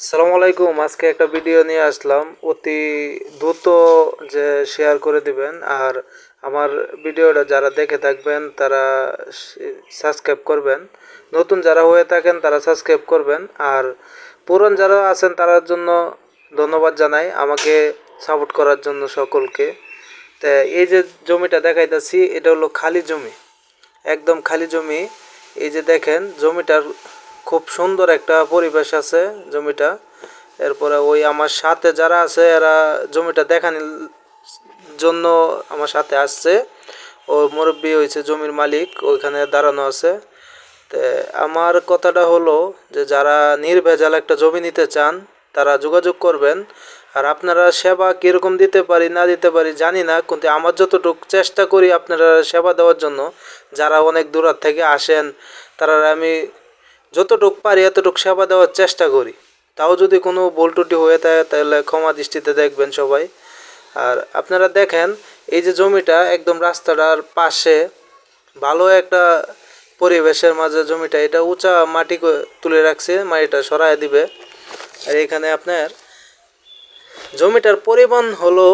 আসসালামু আলাইকুম। আজকে একটা ভিডিও নিয়ে আসলাম। অতি দ্রুত যে শেয়ার করে দিবেন। আর আমার ভিডিওটা যারা দেখে থাকবেন, তারা সাবস্ক্রাইব করবেন। নতুন যারা হয়ে থাকেন, তারা সাবস্ক্রাইব করবেন। আর পুরন যারা আছেন তার জন্য ধন্যবাদ জানাই। আমাকে সাপোর্ট করার জন্য সকলকে। তা এই যে জমিটা দেখাইতেছি, এটা হলো খালি জমি। একদম খালি জমি। এই যে দেখেন, জমিটার খুব সুন্দর একটা পরিবেশ আছে জমিটা। এরপরে ওই আমার সাথে যারা আছে, এরা জমিটা দেখানোর জন্য আমার সাথে আসছে। ও মুরব্বী হয়েছে জমির মালিক, ওইখানে দাঁড়ানো আছে। তো আমার কথাটা হলো যে, যারা নির্ভেজাল একটা জমি নিতে চান, তারা যোগাযোগ করবেন। আর আপনারা সেবা কীরকম দিতে পারি, না দিতে পারি জানি না, কিন্তু আমার যতটুকু চেষ্টা করি আপনারা সেবা দেওয়ার জন্য, যারা অনেক দূরাত থেকে আসেন, তারা আমি যতটুকু পারি, এতটুকু সেবা দেওয়ার চেষ্টা করি। তাও যদি কোনো ত্রুটি হয়ে থাকে, তাহলে ক্ষমা দৃষ্টিতে দেখবেন সবাই। আর আপনারা দেখেন, এই যে জমিটা একদম রাস্তাটার পাশে, ভালো একটা পরিবেশের মাঝে জমিটা, এটা উঁচা মাটি তুলে রাখছে, মাটিটা সরায় দিবে। আর এখানে আপনার জমিটার পরিমাণ হলো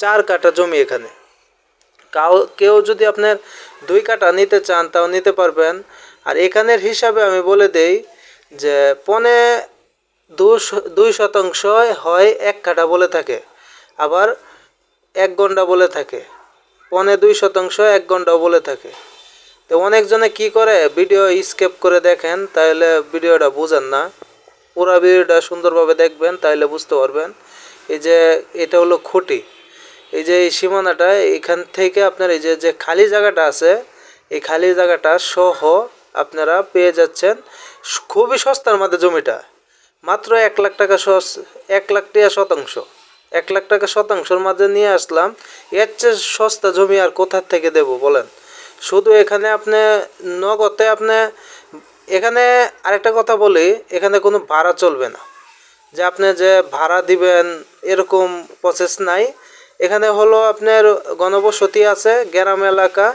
চার কাঠা জমি এখানে। কাউ, কেউ যদি আপনার দুই কাঠা নিতে চান, তাও নিতে পারবেন। আর এখানের হিসাবে আমি বলে দেই যে পনে দুই শতাংশ হয় এক কাঠা বলে থাকে, আবার এক ঘণ্টা বলে থাকে, পনে দুই শতাংশ এক ঘন্টাও বলে থাকে। তো অনেকজনে কি করে, ভিডিও স্কেপ করে দেখেন তাহলে ভিডিওটা বুঝেন না। পুরো ভিডিওটা সুন্দরভাবে দেখবেন তাহলে বুঝতে পারবেন। এই যে এটা হলো খুঁটি। এই যে এই সীমানাটা, এখান থেকে আপনার এই যে যে খালি জায়গাটা আছে, এই খালি জায়গাটা সহ আপনারা পেয়ে যাচ্ছেন। খুবই সস্তার মধ্যে জমিটা। মাত্র এক লাখ টাকা এক লাখ টাকা শতাংশ। এক লাখ টাকা শতাংশের মাঝে নিয়ে আসলাম। এর চেয়ে সস্তা জমি আর কোথার থেকে দেব বলেন? শুধু এখানে আপনি নগদে আপনি এখানে আরেকটা কথা বলি, এখানে কোনো ভাড়া চলবে না। যে আপনি যে ভাড়া দিবেন এরকম প্রসেস নাই। এখানে হলো আপনার গণবসতি আছে, গ্রাম এলাকা।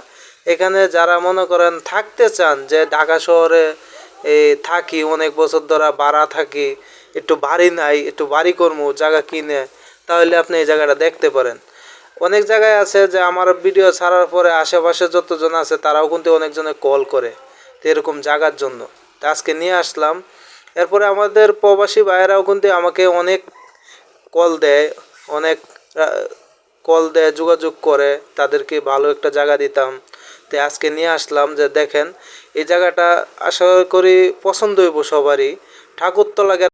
এখানে যারা মনে করেন থাকতে চান যে ঢাকা শহরে থাকি, অনেক বছর ধরে ভাড়া থাকি, একটু বাড়ি নাই, একটু বাড়ি কর্মু জায়গা কিনে, তাহলে আপনি এই জায়গাটা দেখতে পারেন। অনেক জায়গায় আছে যে আমার ভিডিও ছাড়ার পরে আশেপাশে যতজন আছে তারাও কিন্তু অনেকজনে কল করে, তো এরকম জায়গার জন্য। তা আজকে নিয়ে আসলাম। এরপরে আমাদের প্রবাসী ভাইয়েরাও কিন্তু আমাকে অনেক কল দেয়, অনেক কল দেয়, যোগাযোগ করে, তাদেরকে ভালো একটা জায়গা দিতাম। তো আজকে নিয়ে আসলাম যে দেখেন এই জায়গাটা আশা করি পছন্দ হইব সবারই। ঠাকুরতলা